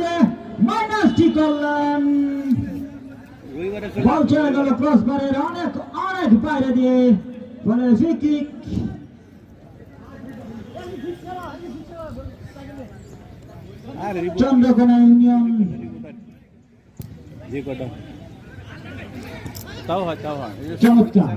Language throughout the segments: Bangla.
যে মাইনাসটি করলেন? বল চলে গেল ক্রসবারের অনেক অনেক বাইরে দিয়ে। Free kick Chandrakona union. চমৎকার।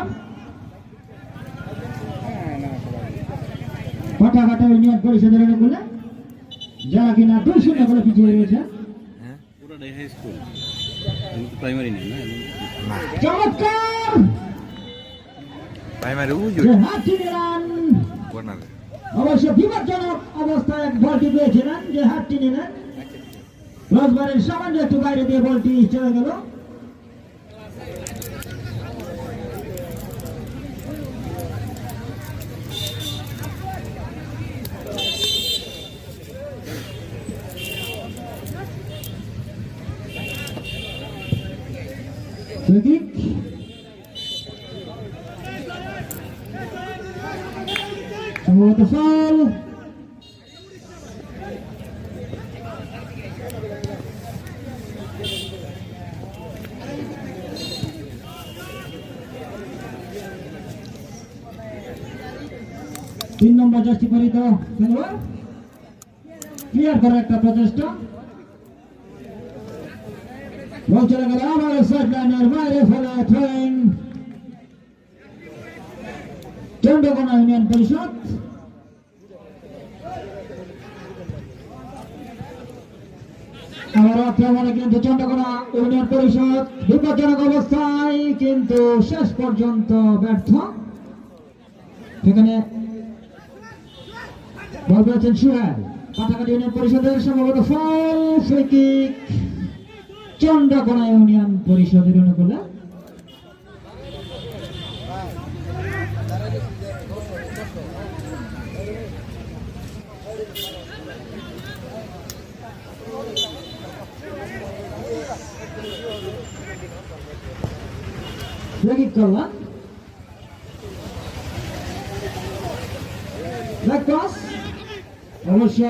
ফাটাফাটা ইউনিয়ন পরিষদের অনুকূলে যারা কিনা দুই শূন্য করে পিছিয়ে রয়েছে। হ্যাঁ? পুরোটাই হাই স্কুল প্রাইমারি নেই না? চমৎকার! অবশ্য বিপজ্জনক অবস্থায় এক বলটি পেয়েছিলেন যে হাতটি নিলেন। রোজবারের সামান্য একটু বাইরে দিয়ে বলটি চলে গেল। Kick. সম্ভবত ফল তিন নম্বর জার্সি পরিত খেলোয়াড়? ক্লিয়ার করার একটা প্রচেষ্টা। গেল আবার সাইড লাইনের বাইরে ফেলে থ্রোয়িং চন্দ্রকোনা ইউনিয়ন পরিষদ আবার কিন্তু চন্দ্রকোনা ইউনিয়ন পরিষদ বিপজ্জনক অবস্থায় কিন্তু শেষ পর্যন্ত ব্যর্থ সেখানে বল পেয়েছেন সুহেল কাটাকাটি ইউনিয়ন পরিষদের সম্ভবত ফল ফ্রি চন্দ্রকোনা ইউনিয়ন পরিষদের অনুকূলে। ফ্রি কিক করলাম ব্যাক টস অবশ্য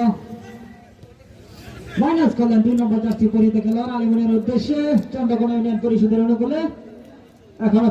মাইনাস করলেন দুই নম্বর চারটি পরিতে খেলার আলিমনের উদ্দেশ্যে চন্দ্রকোনা ইউনিয়ন পরিষদের অনুকূলে এখনও